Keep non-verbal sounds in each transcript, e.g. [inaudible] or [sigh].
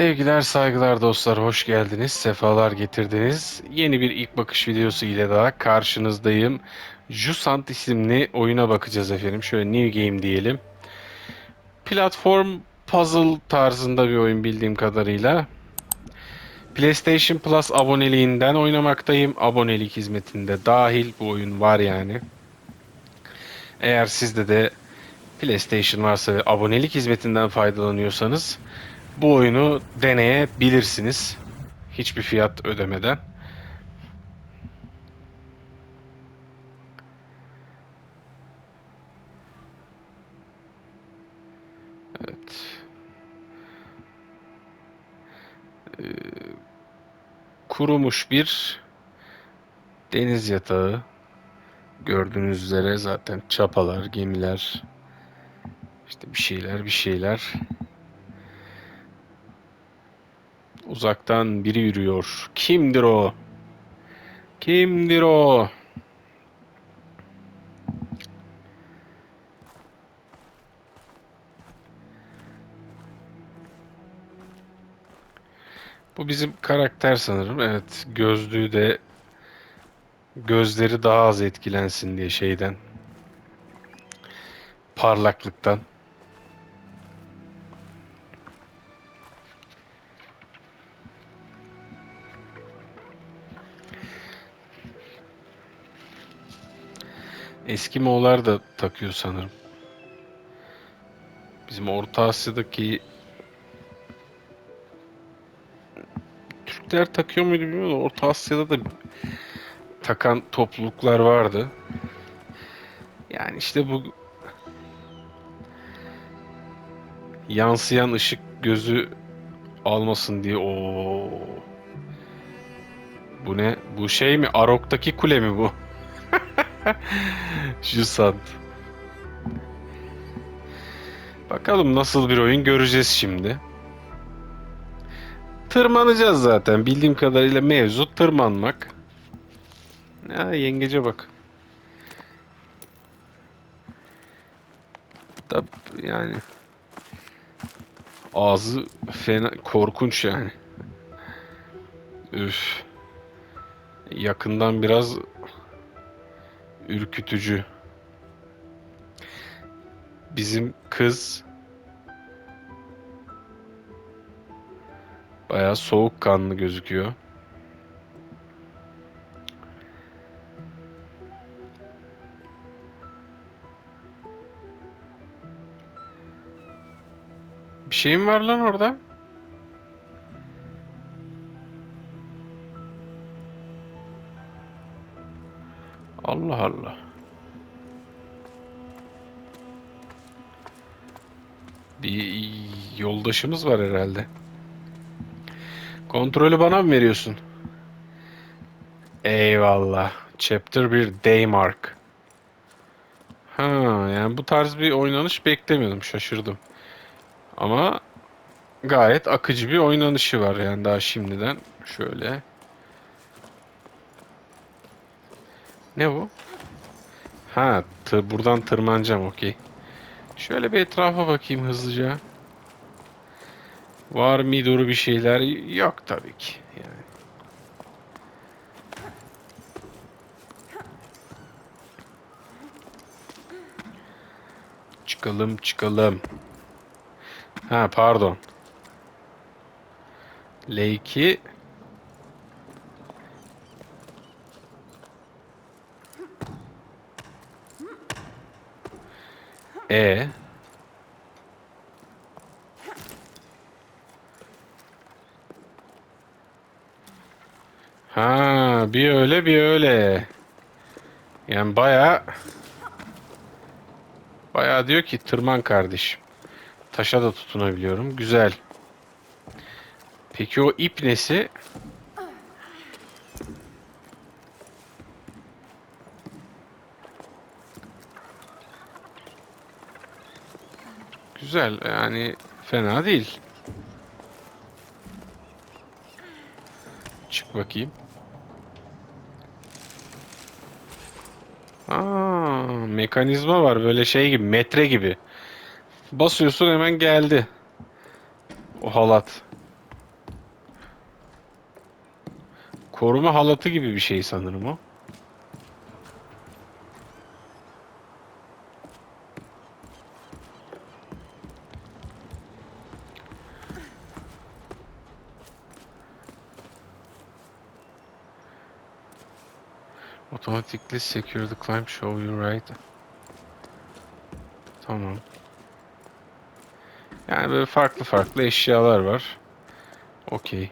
Sevgiler, saygılar dostlar, hoş geldiniz, sefalar getirdiniz. Yeni bir ilk bakış videosu ile daha karşınızdayım. Jusant isimli oyuna bakacağız efendim. Şöyle New Game diyelim. Platform puzzle tarzında bir oyun bildiğim kadarıyla. PlayStation Plus aboneliğinden oynamaktayım. Abonelik hizmetinde dahil bu oyun var yani. Eğer sizde de PlayStation varsa ve abonelik hizmetinden faydalanıyorsanız bu oyunu deneyebilirsiniz. Hiçbir fiyat ödemeden. Evet. Ee, kurumuş bir deniz yatağı. Gördüğünüz üzere zaten çapalar, gemiler, işte bir şeyler, bir şeyler. Uzaktan biri yürüyor. Kimdir o? Kimdir o? Bu bizim karakter sanırım. Evet, gözlüğü de gözleri daha az etkilensin diye şeyden. Parlaklıktan. Eski Moğollar da takıyor sanırım. Bizim Orta Asya'daki Türkler takıyor muydu bilmiyorum Orta Asya'da da takan topluluklar vardı. Yani işte bu yansıyan ışık gözü almasın diye o bu ne? Bu şey mi? Arok'taki kule mi bu? [laughs] [laughs] Jusant. Bakalım nasıl bir oyun göreceğiz şimdi. Tırmanacağız zaten. Bildiğim kadarıyla mevzu tırmanmak. Ya yengece bak. Tab yani ağzı fena korkunç yani. Üf. Yakından biraz ürkütücü. Bizim kız bayağı soğukkanlı gözüküyor. Bir şeyim var lan orada. Yoldaşımız var herhalde. Kontrolü bana mı veriyorsun? Eyvallah. Chapter 1 Daymark. Ha, yani bu tarz bir oynanış beklemiyordum. Şaşırdım. Ama gayet akıcı bir oynanışı var yani daha şimdiden. Şöyle. Ne bu? Ha, buradan tırmanacağım okey. Şöyle bir etrafa bakayım hızlıca. Var mı doğru bir şeyler? Yok tabii ki. Yani. Çıkalım çıkalım. Ha pardon. L2 E Ha bir öyle bir öyle. Yani baya baya diyor ki tırman kardeşim. Taşa da tutunabiliyorum. Güzel. Peki o ip nesi? Güzel. Yani fena değil. Bakayım. Aa, mekanizma var böyle şey gibi metre gibi. Basıyorsun hemen geldi. O halat. Koruma halatı gibi bir şey sanırım o. Automatically secure the climb show you right. Tamam. Yani böyle farklı farklı eşyalar var. Okey.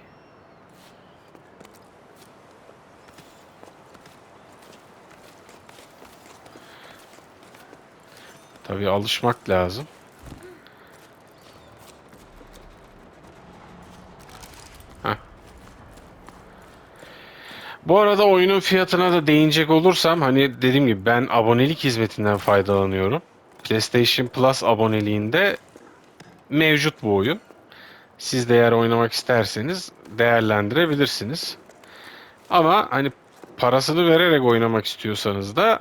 Tabii alışmak lazım. Bu arada oyunun fiyatına da değinecek olursam hani dediğim gibi ben abonelik hizmetinden faydalanıyorum. PlayStation Plus aboneliğinde mevcut bu oyun. Siz de eğer oynamak isterseniz değerlendirebilirsiniz. Ama hani parasını vererek oynamak istiyorsanız da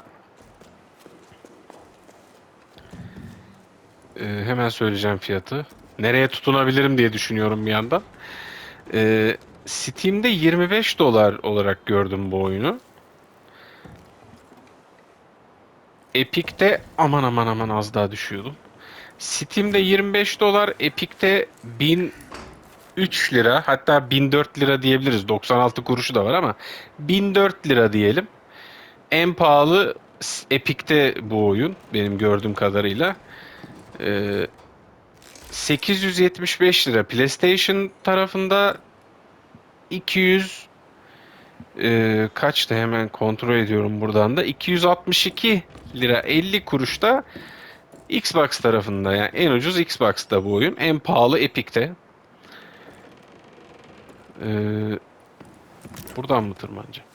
e, hemen söyleyeceğim fiyatı. Nereye tutunabilirim diye düşünüyorum bir yandan. E, Steam'de 25 dolar olarak gördüm bu oyunu. Epic'te aman aman aman az daha düşüyordum. Steam'de 25 dolar, Epic'te 1003 lira hatta 1004 lira diyebiliriz. 96 kuruşu da var ama 1004 lira diyelim. En pahalı Epic'te bu oyun benim gördüğüm kadarıyla. Ee, 875 lira PlayStation tarafında 200 e, kaçtı hemen kontrol ediyorum buradan da 262 lira 50 kuruşta Xbox tarafında yani en ucuz Xbox'ta bu oyun. En pahalı Epic'te. Ee, buradan mı tırmanacağım?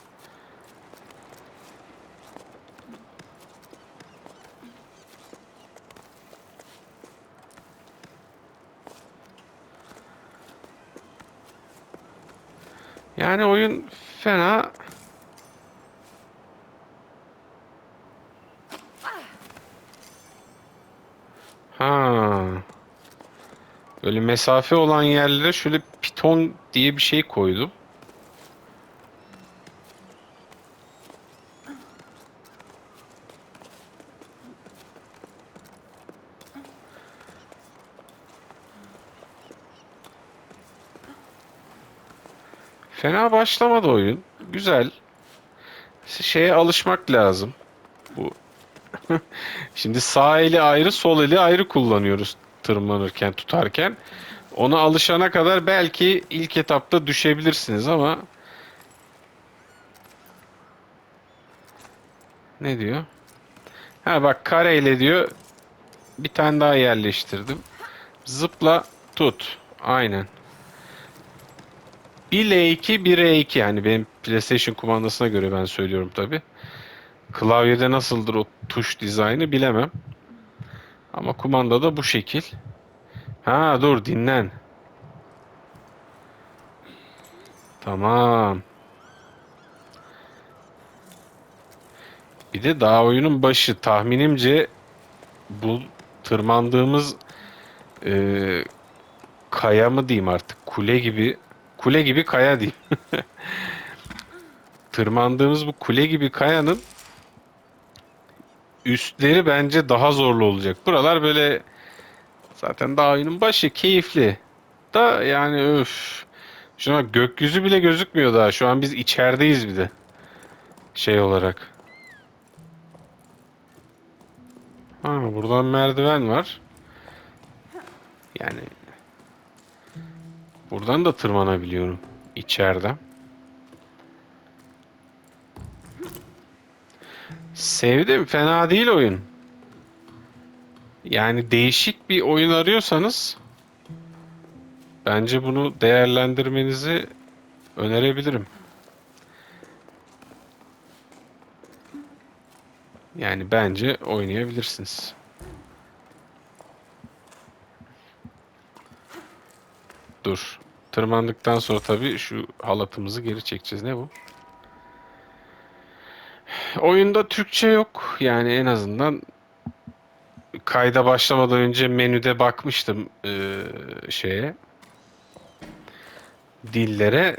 Yani oyun fena Ha. Böyle mesafe olan yerlere şöyle piton diye bir şey koydum. Fena başlamadı oyun. Güzel. Şeye alışmak lazım. Bu [laughs] Şimdi sağ eli ayrı, sol eli ayrı kullanıyoruz tırmanırken, tutarken. Ona alışana kadar belki ilk etapta düşebilirsiniz ama ne diyor? Ha bak kareyle diyor bir tane daha yerleştirdim. Zıpla tut. Aynen. 1 L2 1 E2 yani benim PlayStation kumandasına göre ben söylüyorum tabi. Klavyede nasıldır o tuş dizaynı bilemem. Ama kumandada bu şekil. Ha dur dinlen. Tamam. Bir de daha oyunun başı tahminimce bu tırmandığımız e, kaya mı diyeyim artık kule gibi kule gibi kaya diyeyim. [laughs] Tırmandığımız bu kule gibi kayanın üstleri bence daha zorlu olacak. Buralar böyle zaten daha oyunun başı keyifli. Da yani öf. Şuna bak, gökyüzü bile gözükmüyor daha. Şu an biz içerideyiz bir de. Şey olarak. Ha buradan merdiven var. Yani buradan da tırmanabiliyorum içeriden. Sevdim. Fena değil oyun. Yani değişik bir oyun arıyorsanız bence bunu değerlendirmenizi önerebilirim. Yani bence oynayabilirsiniz. Dur. Tırmandıktan sonra tabii şu halatımızı geri çekeceğiz. Ne bu? Oyunda Türkçe yok. Yani en azından kayda başlamadan önce menüde bakmıştım eee, şeye dillere.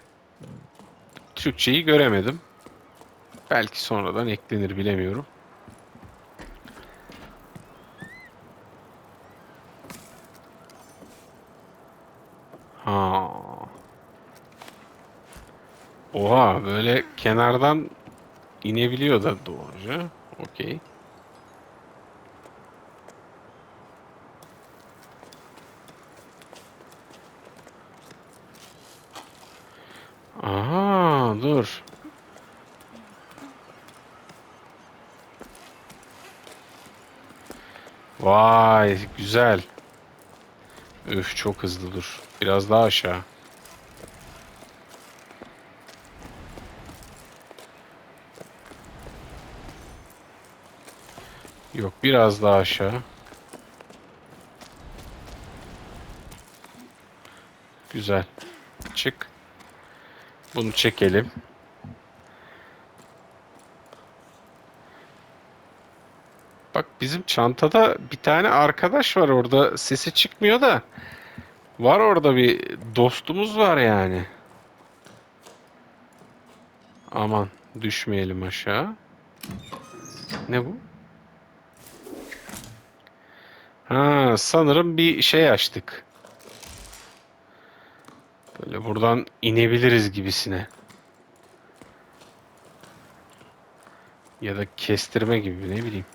Türkçeyi göremedim. Belki sonradan eklenir bilemiyorum. Ha. Oha böyle kenardan inebiliyor da doğruca. Okey. Aha dur. Vay güzel. Üf çok hızlı dur. Biraz daha aşağı. Yok biraz daha aşağı. Güzel. Çık. Bunu çekelim. Bak bizim çantada bir tane arkadaş var orada. Sesi çıkmıyor da. Var orada bir dostumuz var yani. Aman düşmeyelim aşağı. Ne bu? Ha, sanırım bir şey açtık. Böyle buradan inebiliriz gibisine. Ya da kestirme gibi ne bileyim.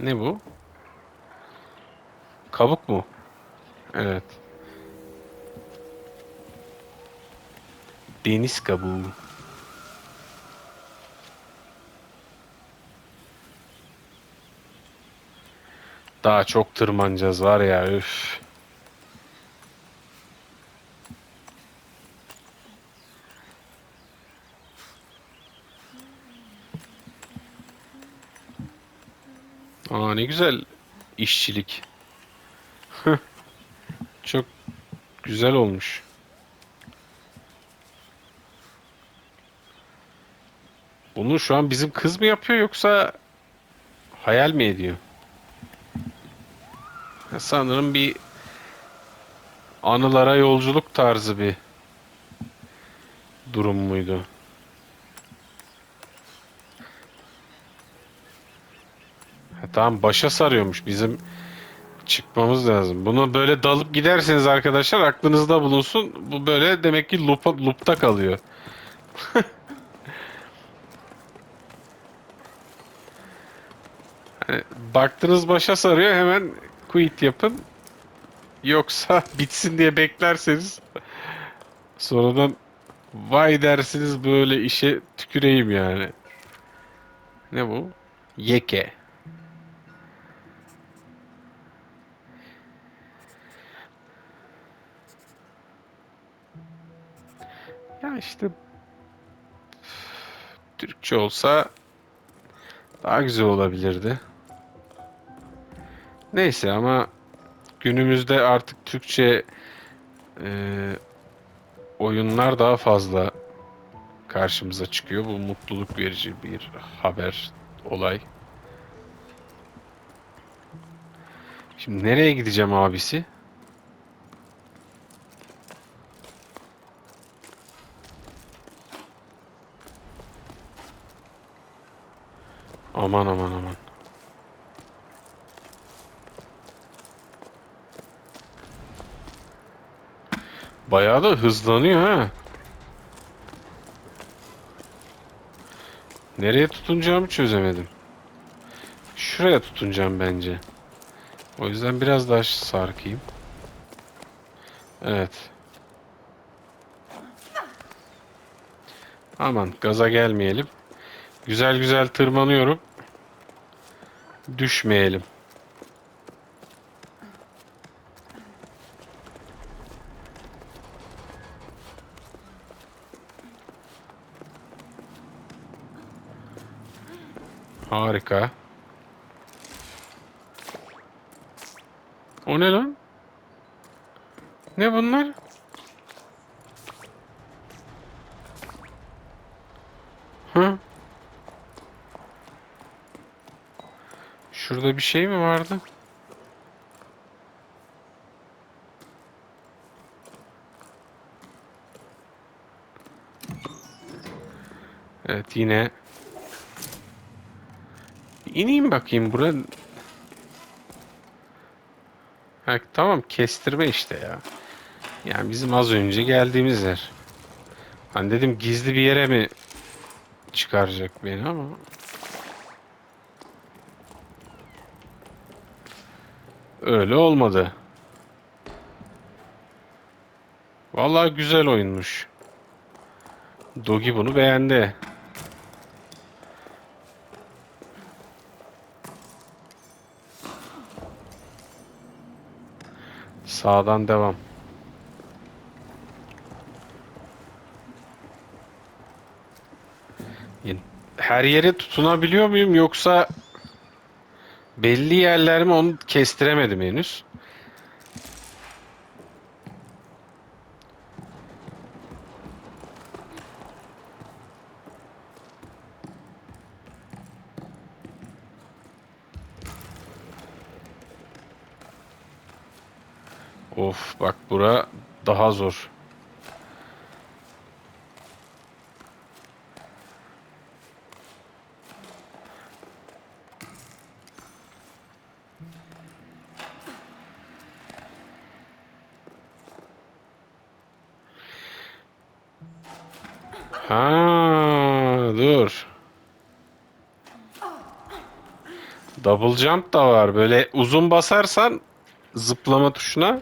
Ne bu? Kabuk mu? Evet. Deniz kabuğu. Daha çok tırmanacağız var ya üf. Aa ne güzel işçilik. [laughs] Çok güzel olmuş. Bunu şu an bizim kız mı yapıyor yoksa hayal mi ediyor? Sanırım bir anılara yolculuk tarzı bir durum muydu? Ha, tamam başa sarıyormuş. Bizim çıkmamız lazım. Bunu böyle dalıp giderseniz arkadaşlar aklınızda bulunsun. Bu böyle demek ki loop, loop'ta kalıyor. [laughs] Hani baktınız başa sarıyor hemen quit yapın. Yoksa [laughs] bitsin diye beklerseniz sonradan vay dersiniz böyle işe tüküreyim yani. Ne bu? Yeke. Ya işte Türkçe olsa daha güzel olabilirdi. Neyse ama günümüzde artık Türkçe e, oyunlar daha fazla karşımıza çıkıyor. Bu mutluluk verici bir haber, olay. Şimdi nereye gideceğim abisi? Aman aman aman. Bayağı da hızlanıyor ha. Nereye tutunacağımı çözemedim. Şuraya tutunacağım bence. O yüzden biraz daha sarkayım. Evet. Aman gaza gelmeyelim. Güzel güzel tırmanıyorum. Düşmeyelim. Harika. O ne lan? Ne bunlar? Hı? Şurada bir şey mi vardı? Evet yine ineyim bakayım buraya. Ha, tamam kestirme işte ya. Yani bizim az önce geldiğimiz yer. Hani dedim gizli bir yere mi çıkaracak beni ama. Öyle olmadı. Vallahi güzel oyunmuş. Dogi bunu beğendi. Sağdan devam. Her yere tutunabiliyor muyum yoksa belli yerler mi onu kestiremedim henüz. Of bak bura daha zor. Ha, dur. Double jump da var. Böyle uzun basarsan zıplama tuşuna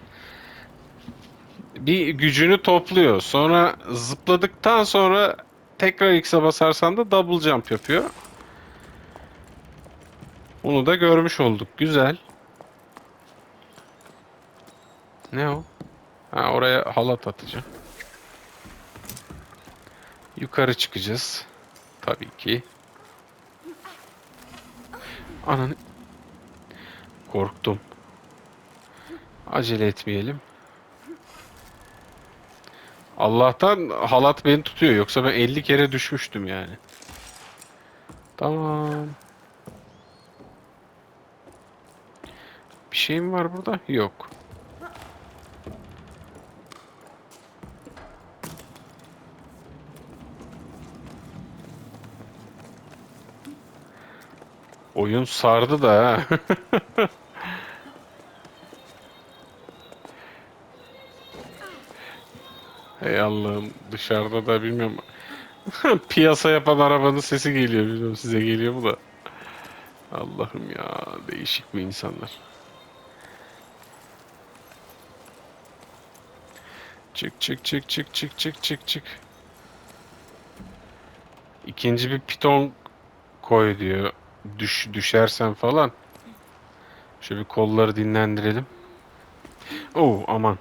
bir gücünü topluyor. Sonra zıpladıktan sonra tekrar X'e basarsan da double jump yapıyor. Bunu da görmüş olduk. Güzel. Ne o? Ha oraya halat atacağım. Yukarı çıkacağız. Tabii ki. Ananı... Korktum. Acele etmeyelim. Allah'tan halat beni tutuyor. Yoksa ben 50 kere düşmüştüm yani. Tamam. Bir şey mi var burada? Yok. Oyun sardı da ha. [laughs] Hey Allah'ım dışarıda da bilmiyorum. [laughs] Piyasa yapan arabanın sesi geliyor. Bilmiyorum size geliyor mu da. Allah'ım ya değişik bir insanlar. Çık çık çık çık çık çık çık çık. İkinci bir piton koy diyor. Düş, düşersen falan. Şöyle bir kolları dinlendirelim. Oo aman.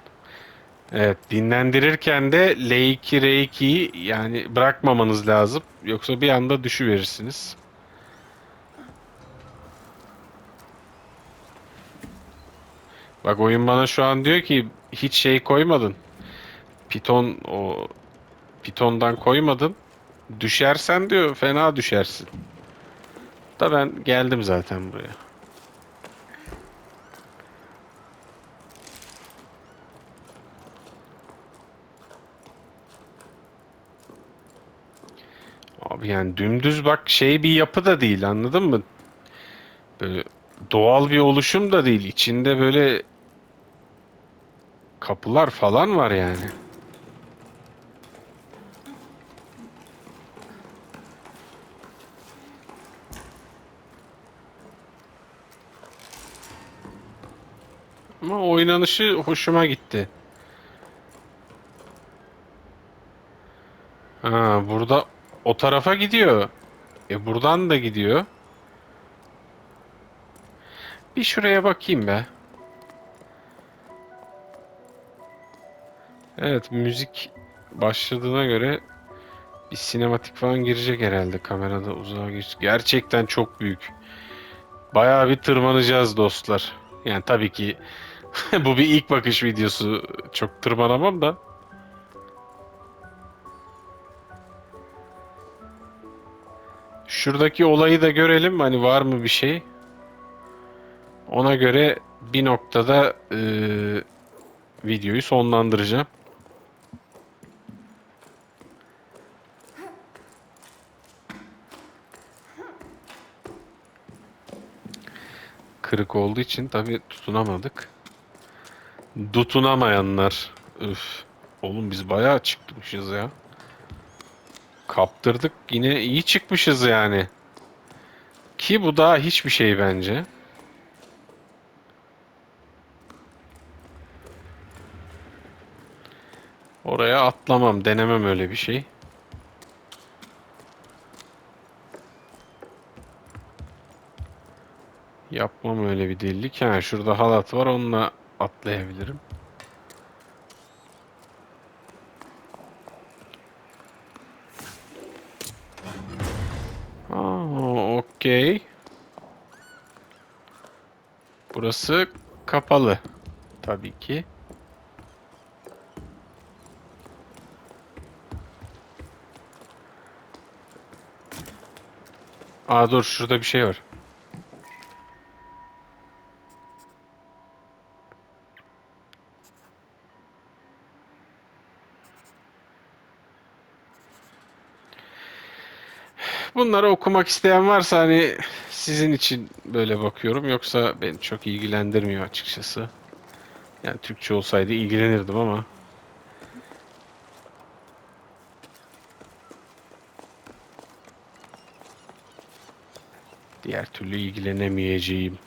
Evet dinlendirirken de L2 R2'yi yani bırakmamanız lazım. Yoksa bir anda düşüverirsiniz. Bak oyun bana şu an diyor ki hiç şey koymadın. Piton o pitondan koymadın. Düşersen diyor fena düşersin. Da ben geldim zaten buraya. Abi yani dümdüz bak şey bir yapı da değil anladın mı? Böyle doğal bir oluşum da değil. İçinde böyle kapılar falan var yani. Ama oynanışı hoşuma gitti. Ha, burada o tarafa gidiyor. E buradan da gidiyor. Bir şuraya bakayım be. Evet müzik başladığına göre bir sinematik falan girecek herhalde kamerada uzağa geç. Gerçekten çok büyük. Bayağı bir tırmanacağız dostlar. Yani tabii ki [laughs] bu bir ilk bakış videosu. Çok tırmanamam da. Şuradaki olayı da görelim. Hani var mı bir şey? Ona göre bir noktada e, videoyu sonlandıracağım. Kırık olduğu için tabi tutunamadık. Tutunamayanlar. Üf. Oğlum biz bayağı çıkmışız ya. Kaptırdık. Yine iyi çıkmışız yani. Ki bu daha hiçbir şey bence. Oraya atlamam, denemem öyle bir şey. Yapmam öyle bir delilik. Ha, şurada halat var, onunla atlayabilirim. Burası kapalı. Tabii ki. Aa dur şurada bir şey var. Bunları okumak isteyen varsa hani sizin için böyle bakıyorum. Yoksa beni çok ilgilendirmiyor açıkçası. Yani Türkçe olsaydı ilgilenirdim ama. Diğer türlü ilgilenemeyeceğim.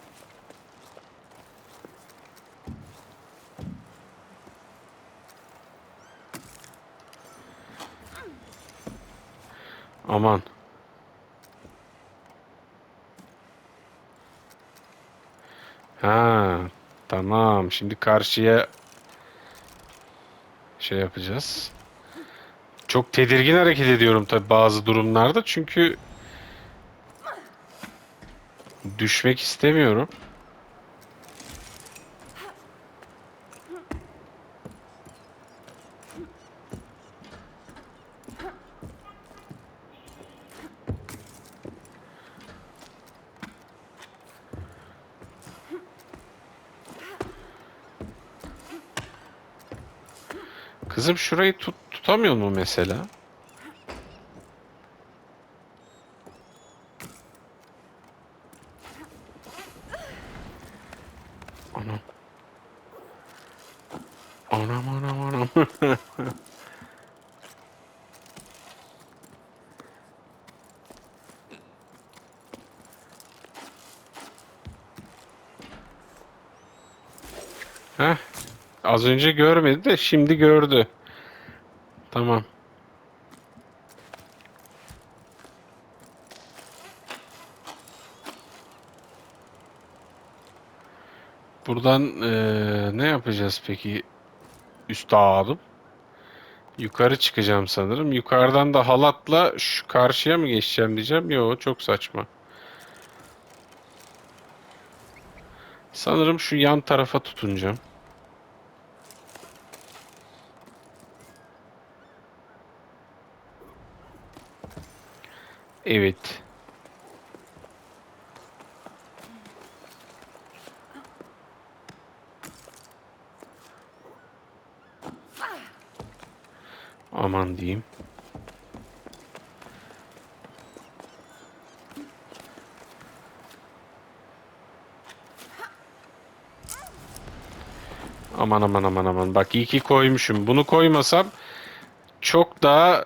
Aman. Ha, tamam. Şimdi karşıya şey yapacağız. Çok tedirgin hareket ediyorum tabii bazı durumlarda çünkü düşmek istemiyorum. Kızım şurayı tut tutamıyor mu mesela? Az önce görmedi de şimdi gördü. Tamam. Buradan eee, ne yapacağız peki? Üstadım. Yukarı çıkacağım sanırım. Yukarıdan da halatla şu karşıya mı geçeceğim diyeceğim. Yo çok saçma. Sanırım şu yan tarafa tutunacağım. Evet. Aman diyeyim. Aman aman aman aman. Bak iyi ki koymuşum. Bunu koymasam çok daha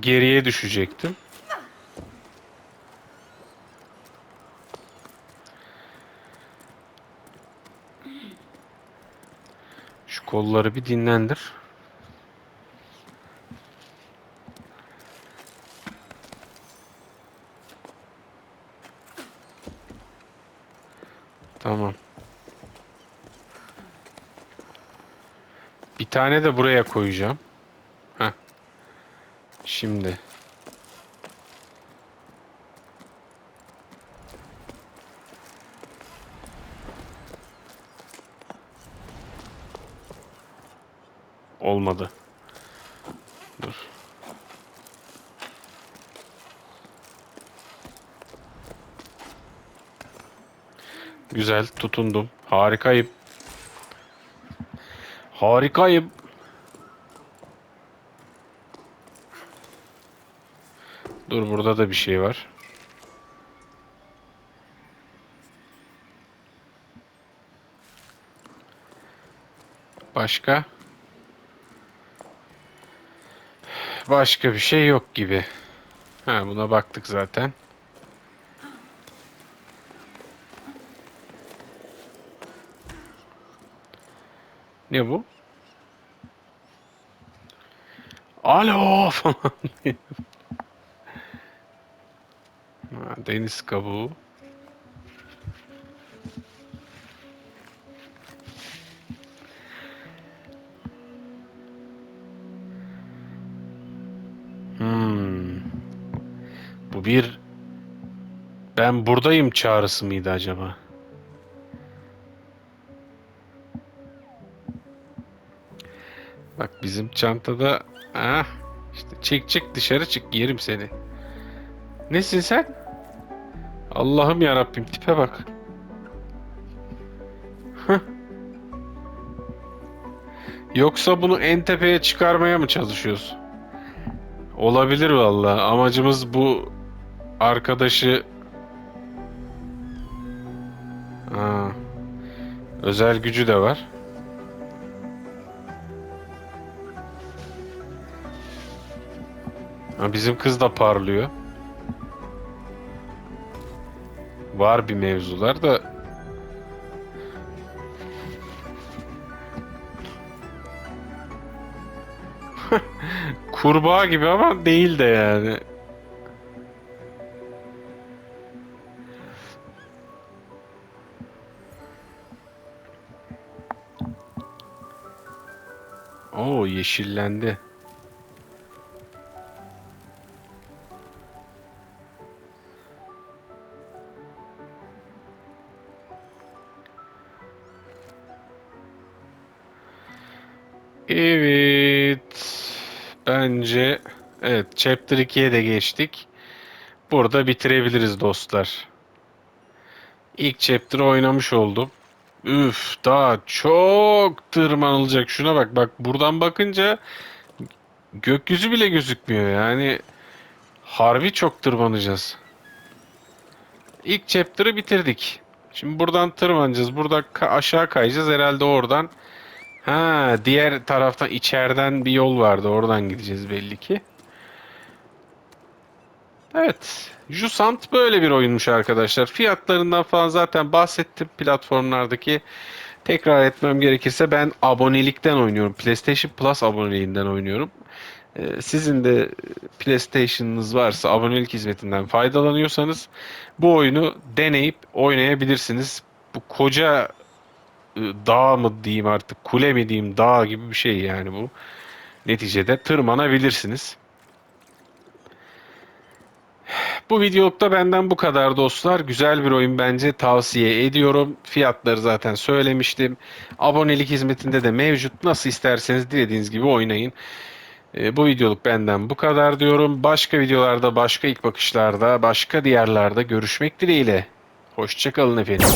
geriye düşecektim. Kolları bir dinlendir. Tamam. Bir tane de buraya koyacağım. Heh. Şimdi. olmadı. Dur. Güzel tutundum. Harikayım. Harikayım. Dur burada da bir şey var. Başka? Başka bir şey yok gibi. Ha buna baktık zaten. Ne bu? Alo falan. [laughs] deniz kabuğu. Ben buradayım çağrısı mıydı acaba? Bak bizim çantada ah işte çık çık dışarı çık yerim seni. Nesin sen? Allah'ım ya Rabbim tipe bak. Yoksa bunu en tepeye çıkarmaya mı çalışıyoruz? Olabilir vallahi. Amacımız bu arkadaşı özel gücü de var. Ha, bizim kız da parlıyor. Var bir mevzular da [laughs] kurbağa gibi ama değil de yani. Oo yeşillendi. Evet. Bence evet Chapter 2'ye de geçtik. Burada bitirebiliriz dostlar. İlk chapter'ı oynamış oldum. Üf daha çok tırmanılacak. Şuna bak bak buradan bakınca gökyüzü bile gözükmüyor yani. Harbi çok tırmanacağız. İlk chapter'ı bitirdik. Şimdi buradan tırmanacağız. Burada ka- aşağı kayacağız. Herhalde oradan. Ha, diğer taraftan içeriden bir yol vardı. Oradan gideceğiz belli ki. Evet. Jusant böyle bir oyunmuş arkadaşlar. Fiyatlarından falan zaten bahsettim platformlardaki. Tekrar etmem gerekirse ben abonelikten oynuyorum. PlayStation Plus aboneliğinden oynuyorum. Ee, Sizin de PlayStation'ınız varsa abonelik hizmetinden faydalanıyorsanız bu oyunu deneyip oynayabilirsiniz. Bu koca e, dağ mı diyeyim artık kule mi diyeyim dağ gibi bir şey yani bu. Neticede tırmanabilirsiniz. Bu videolukta benden bu kadar dostlar. Güzel bir oyun bence tavsiye ediyorum. Fiyatları zaten söylemiştim. Abonelik hizmetinde de mevcut. Nasıl isterseniz dilediğiniz gibi oynayın. E, bu videoluk benden bu kadar diyorum. Başka videolarda, başka ilk bakışlarda, başka diğerlerde görüşmek dileğiyle. Hoşçakalın efendim.